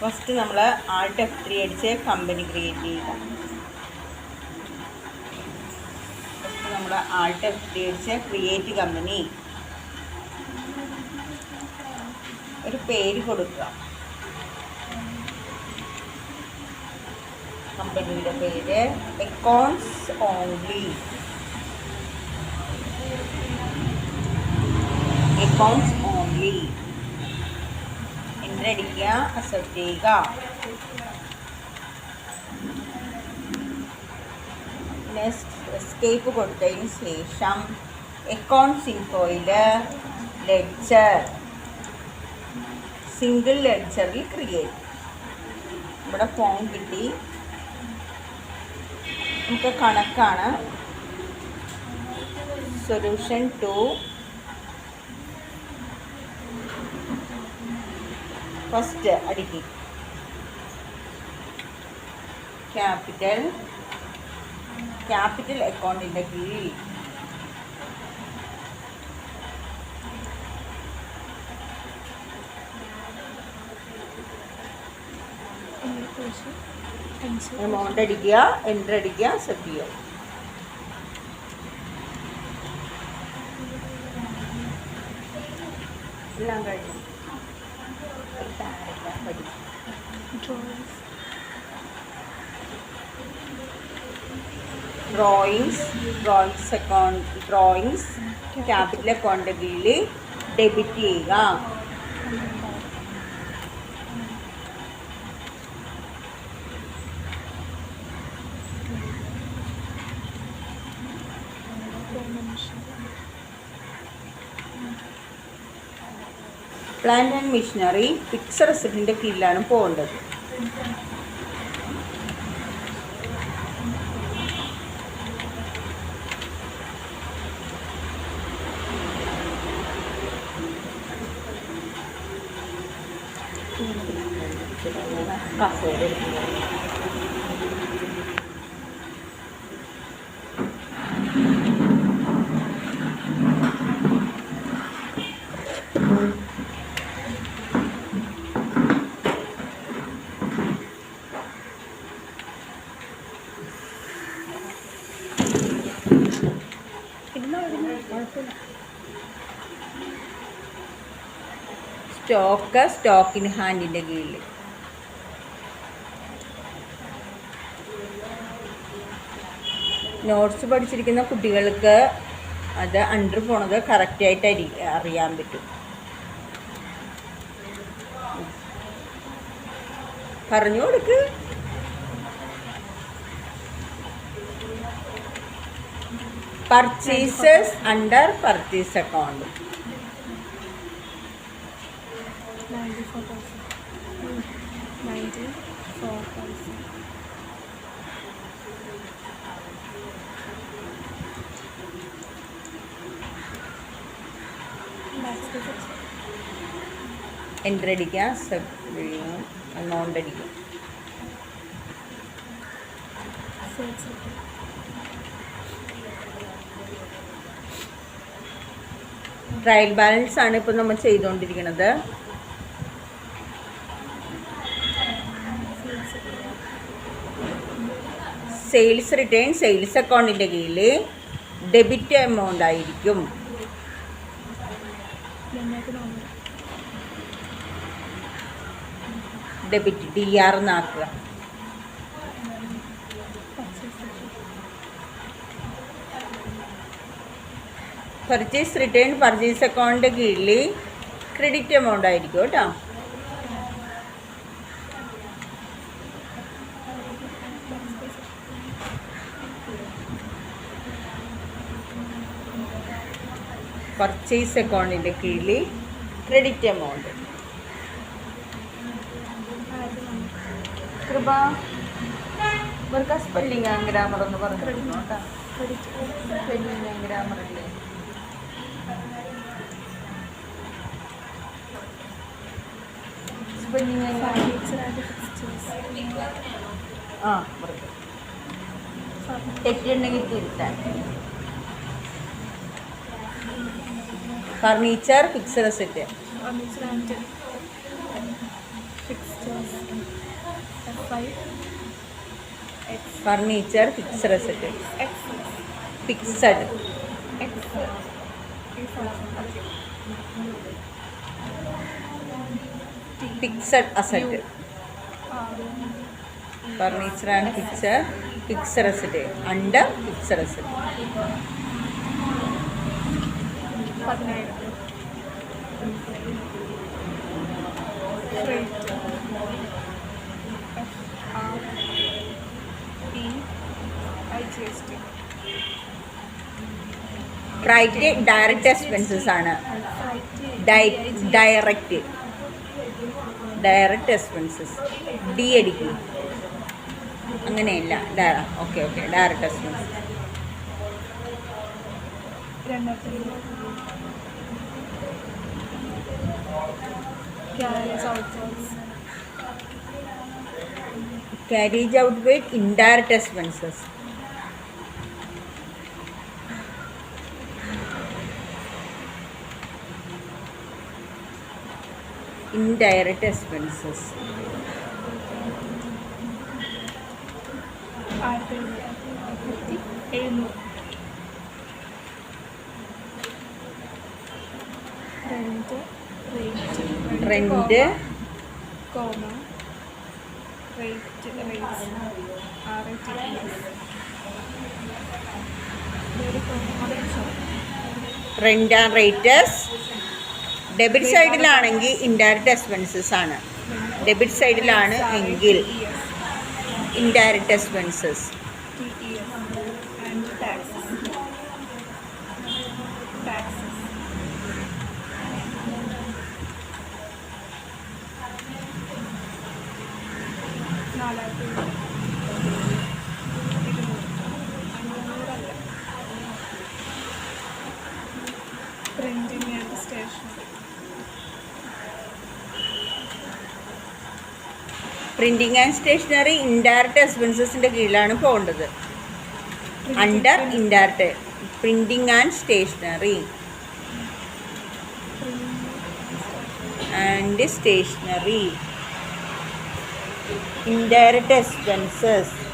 First നമ്മൾ Alt F three അടിച്ച് company create ചെയ്യുക. ഫസ്റ്റ് നമ്മൾ ആൾട്ട് എഫ് ത്രീ അടിച്ച് ക്രിയേറ്റ് കമ്പനി ഒരു പേര് കൊടുക്കുക. കമ്പനിയുടെ പേര് അക്കൗണ്ട്സ് ഓൺലി ഓൺലി അടിക്കുക അക്സെപ്റ്റ് ചെയ്യുക. നെക്സ്റ്റ് എസ്കേപ്പ് കൊടുത്തതിന് ശേഷം അക്കൗണ്ട്സ് ഇൻഫോയിൽ ലെഡ്ജർ സിംഗിൾ ലെഡ്ജറിൽ ക്രിയേറ്റ് ഇവിടെ ഫോം കിട്ടി. നമുക്ക് കണക്കാണ്. സൊല്യൂഷൻ ടു ഫസ്റ്റ് അടിക്കി. ക്യാപിറ്റൽ. ക്യാപിറ്റൽ അക്കൗണ്ടിന്റെ കീഴിൽ. എമൗണ്ട് അടിക്കുക എന്റർ അടിക്കുക സെറ്റ് ചെയ്യുക. എല്ലാം കഴിഞ്ഞു. Drawings drawings account drawings capital account കീഴിൽ ഡെബിറ്റ് ചെയ്യുക. പ്ലാന്റ് ആൻഡ് മിഷനറി ഫിക്സഡ് റെസിഡന്റിന്റെ കീഴിലാണ് പോകേണ്ടത്. സ്റ്റോക്ക് സ്റ്റോക്ക് ഇൻ ഹാൻഡിന്റെ കീഴിൽ നോട്ട്സ് പഠിച്ചിരിക്കുന്ന കുട്ടികൾക്ക് അത് അണ്ടർ പോണത് കറക്റ്റായിട്ട് അരി അറിയാൻ പറ്റും. പറഞ്ഞു കൊടുക്ക്. Purchases under purchase account thousand That's the fix. Enter അടിക്കുക. സബ് എമൗണ്ട് അടിക്കുക ട്രയൽ ബാലൻസ് ആണ് ഇപ്പോൾ നമ്മൾ ചെയ്തുകൊണ്ടിരിക്കുന്നത്. സെയിൽസ് റിട്ടേൺ സെയിൽസ് അക്കൗണ്ടിന്റെ കീഴിൽ ഡെബിറ്റ് എമൗണ്ട് ആയിരിക്കും. ഡെബിറ്റ് ഡി ആർ എന്നാക്കുക പർച്ചേസ് റിട്ടേൺ പർച്ചേസ് അക്കൗണ്ടിന്റെ കീഴിൽ ക്രെഡിറ്റ് എമൗണ്ട് ആയിരിക്കും കേട്ടോ. പർച്ചേസ് അക്കൗണ്ടിന്റെ കീഴിൽ ക്രെഡിറ്റ് എമൗണ്ട് കൃപ. ഇവർക്ക് സ്പെല്ലിംഗ് ഗ്രാമർ എന്ന് പറഞ്ഞിരുന്നു സ്പെല്ലിംഗ് ഗ്രാമർ ഇല്ലേ? സ്പെല്ലിംഗ്. ആ തെറ്റുണ്ടെങ്കിൽ തിരുത്താൻ. Furniture fixed set furniture fixed set fixed fixed asset ഫർണിച്ചറാണ് fixer fixed asset under fixed asset പതിനായിരം freight F R E I G S T freight direct expenses ആണ് direct direct expenses D അടിക്കും അങ്ങനെയല്ല okay. Okay direct expenses രണ്ടായിരത്തി carriage outsource carriage out with indirect expenses. Indirect expenses. എഴുന്നൂറ്റി എഴുന്നൂറ് rent comma. Rate rates ആ rate rent and rates. Debit സൈഡിലാണെങ്കിൽ indirect expenses ആണ്. Debit സൈഡിലാണ് എങ്കിൽ indirect expenses T E S and taxes taxes printing and stationery stationery indirect എക്സ്പെൻസസിന്റെ കീഴിലാണ് പോകേണ്ടത്. Under indirect printing and stationery and stationery indirect expenses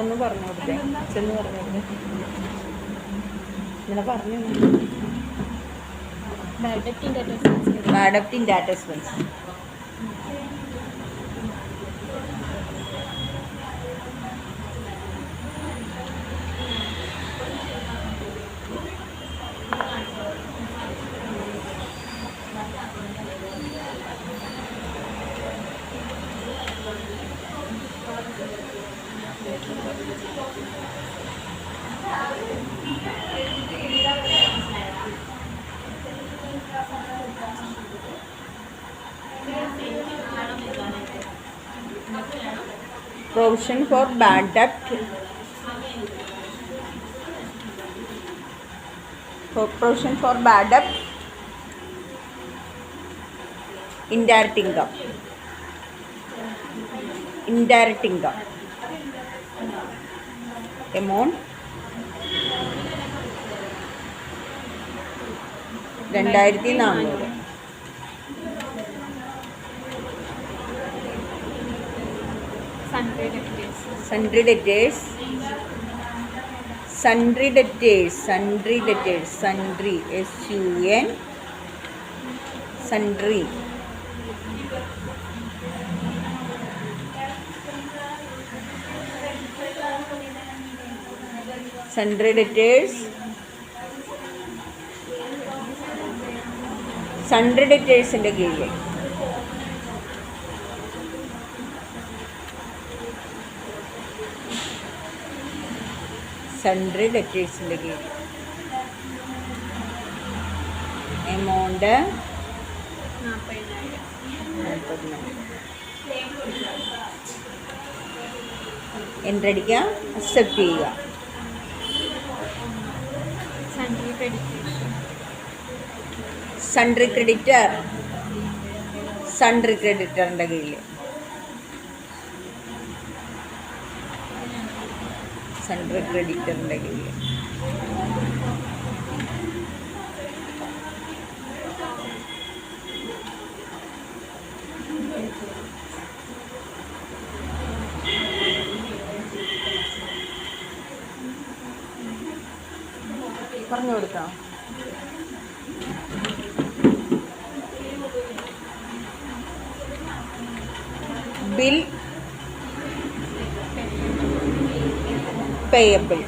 എന്ന് പറഞ്ഞു കൊടുത്തേ ചെന്ന് പറഞ്ഞു കൊടുത്തേ ഇന്നലെ പറഞ്ഞു. Direct indirect adapt in data expense for bad debt for provision for bad debt indirect income indirect income amount രണ്ടായിരത്തി നാനൂറ് sundry debtors sundry debtors sundry debtors sundry s u n sundry sundry debtors sundry ഡെറ്റേഴ്സിൻ്റെ കീഴിൽ sundry ലെറ്റേഴ്സിന്റെ കീഴിൽ. Amount നാൽപ്പതിനായിരം അടിക്കുക accept ചെയ്യുക. Sundry creditor sundry ക്രെഡിറ്ററിന്റെ കീഴിൽ. Sundry ക്രെഡിറ്ററിന്റെ കീഴിൽ. പറഞ്ഞു കൊടുക്കാം bill payable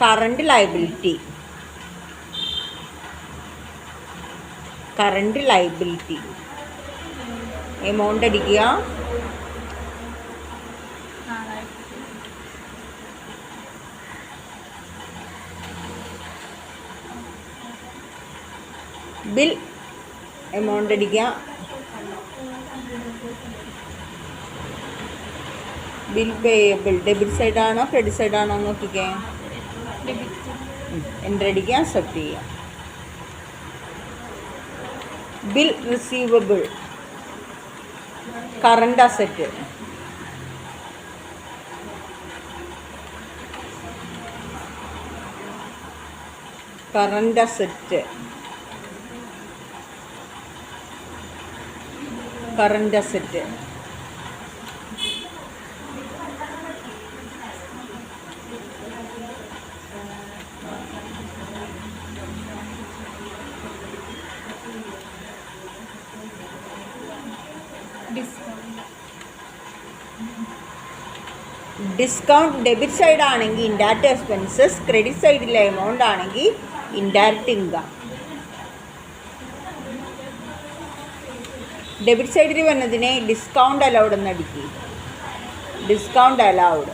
current liability current liability amount അടിക്കുക. ബിൽ എമൗണ്ട് അടിക്കുക. ബിൽ പേയബിൾ ഡെബിറ്റ് സൈഡാണോ ക്രെഡിറ്റ് സൈഡാണോ നോക്കിക്കേ? എന്റർ അടിക്കുക അക്സെപ്റ്റ് ചെയ്യുക bill receivable current asset current asset current asset discount debit side ആണെങ്കിൽ ഇൻഡയറക്റ്റ് എക്സ്പെൻസസ് ക്രെഡിറ്റ് സൈഡിലെ എമൗണ്ട് ആണെങ്കിൽ ഇൻഡയറക്റ്റ് ഇൻകം ഡെബിറ്റ് സൈഡിൽ വന്നതിനെ ഡിസ്കൗണ്ട് അലൗഡ് എന്ന് അടിക്കുക discount allowed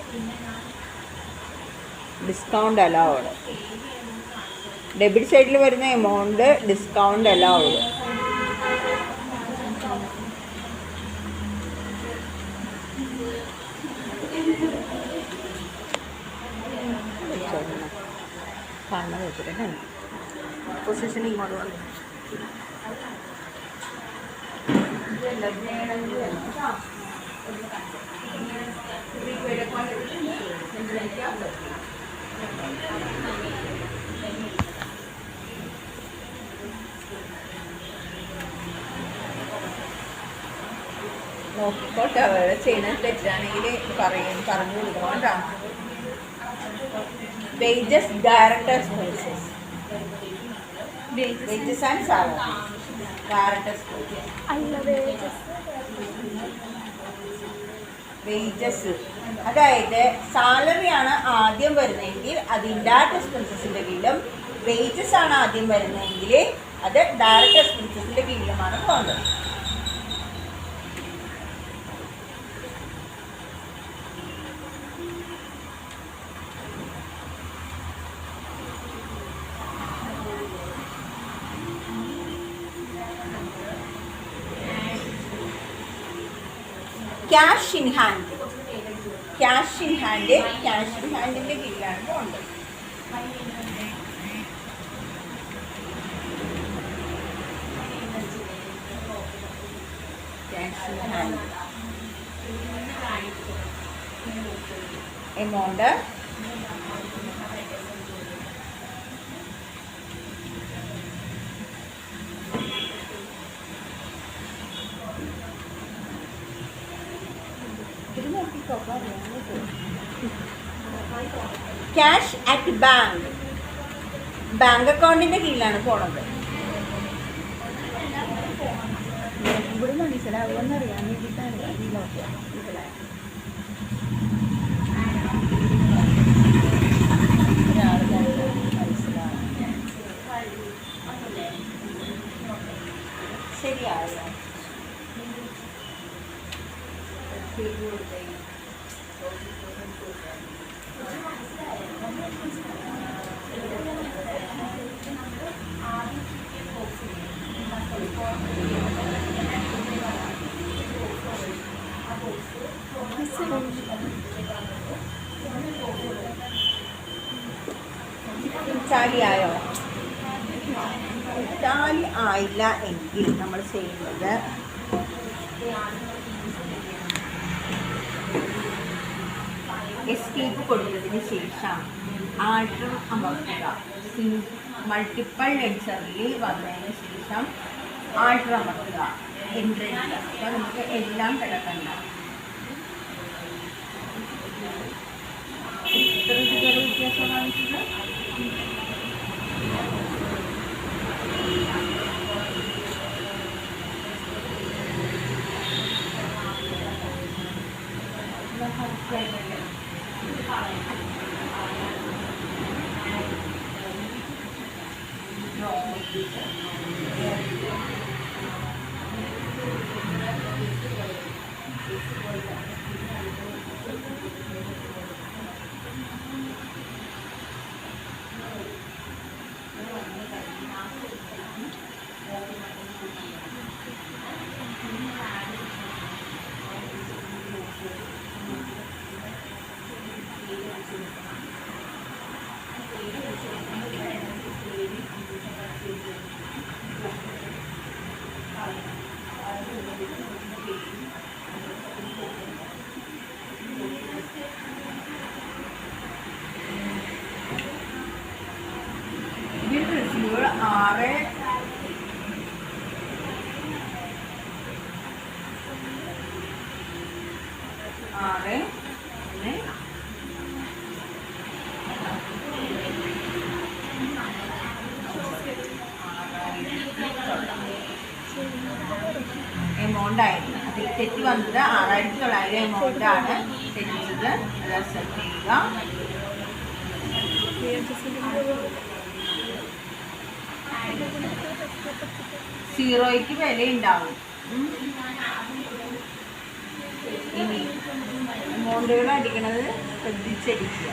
discount allowed debit സൈഡിൽ വരുന്ന എമൗണ്ട് ഡിസ്കൗണ്ട് അലൗഡ് ഇങ്ങോട്ട് വന്നു നോക്കിക്കോട്ടെ അവരെ ചെയ്യണത് തെറ്റാണെങ്കിൽ പറയും പറഞ്ഞു കൊടുക്കണം കേട്ടോ directors expenses wages and salary expenses wages അതായത് സാലറിയാണ് ആദ്യം വരുന്നതെങ്കിൽ അത് ഇൻഡയറക്റ്റ് എക്സ്പെൻസസിന്റെ കീഴിലും വേജസ് ആണ് ആദ്യം വരുന്നതെങ്കിൽ അത് ഡയറക്റ്റ് എക്സ്പെൻസസിന്റെ കീഴിലുമാണ് പോകുന്നത്. Cash in hand. Cash in hand cash in ഹാൻഡിന്റെ കീഴിലാണ് പോകുന്നത് cash in hand. Amount cash at bank. Bank അക്കൗണ്ടിന്റെ കീഴിലാണ് പോണത്. ഇവിടെ മനസ്സിലാവുമെന്നറിയാം ശരിയാവില്ല നോക്കുക ടാലി ആയോ ടാലി ആയില്ല എങ്കിൽ നമ്മൾ ചെയ്യുന്നത് എസ്കേപ്പ് കൊടുത്തതിന് ശേഷം ആൾട്ടർ അമർത്തുക. മൾട്ടിപ്പിൾ ലെൻസറിൽ വന്നതിന് ശേഷം ആൾട്ടർ അമർത്തുക. എൻട്രി അപ്പം നമുക്ക് എല്ലാം കിടക്കണ്ട. എത്ര വ്യത്യാസം കാണിച്ചത് എമൗണ്ട് ആയിരുന്നു അതിൽ തെറ്റ് വന്നത് ആറായിരത്തി തൊള്ളായിരം എമൗണ്ട് ആണ് തെറ്റിച്ചത് അത് അക്സെപ്റ്റ് ചെയ്യുക. സീറോയ്ക്ക് വില ഉണ്ടാവും. ഇനി എമൗണ്ടുകൾ അടിക്കണത് ശ്രദ്ധിച്ചടിക്കുക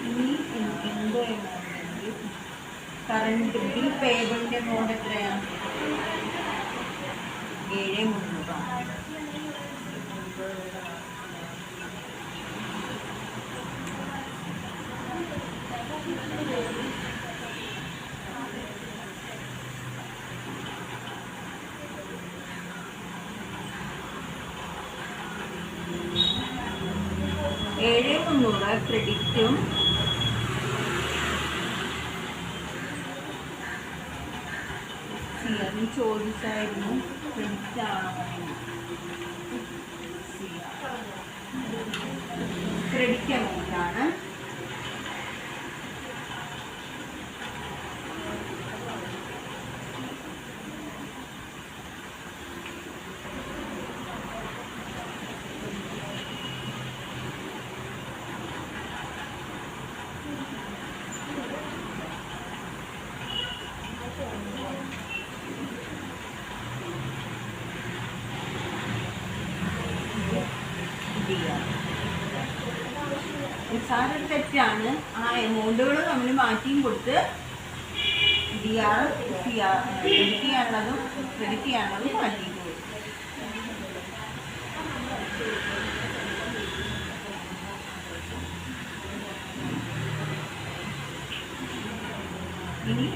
ഇനി എൻ- എന്തോ എമൗണ്ട് കറണ്ട് ബിൽ പേബിളിന്റെ എമൗണ്ട് എത്രയാണ് ഏഴ് മുന്നൂറ് ഏഴ് മുന്നൂറ് ക്രെഡിറ്റും സിയറിന് ചോദിച്ചായിരുന്നു. ക്രെഡിറ്റ് ആണോ ക്രെഡിറ്റ് എമൗണ്ട് ആണ് നിസ്സാര തെറ്റാണ്. ആ എമൗണ്ടുകൾ നമ്മൾ മാറ്റിയും കൊടുത്ത് D R C R credit ചെയ്യാനുള്ളതും credit ചെയ്യാനുള്ളതും മാറ്റി ഇനി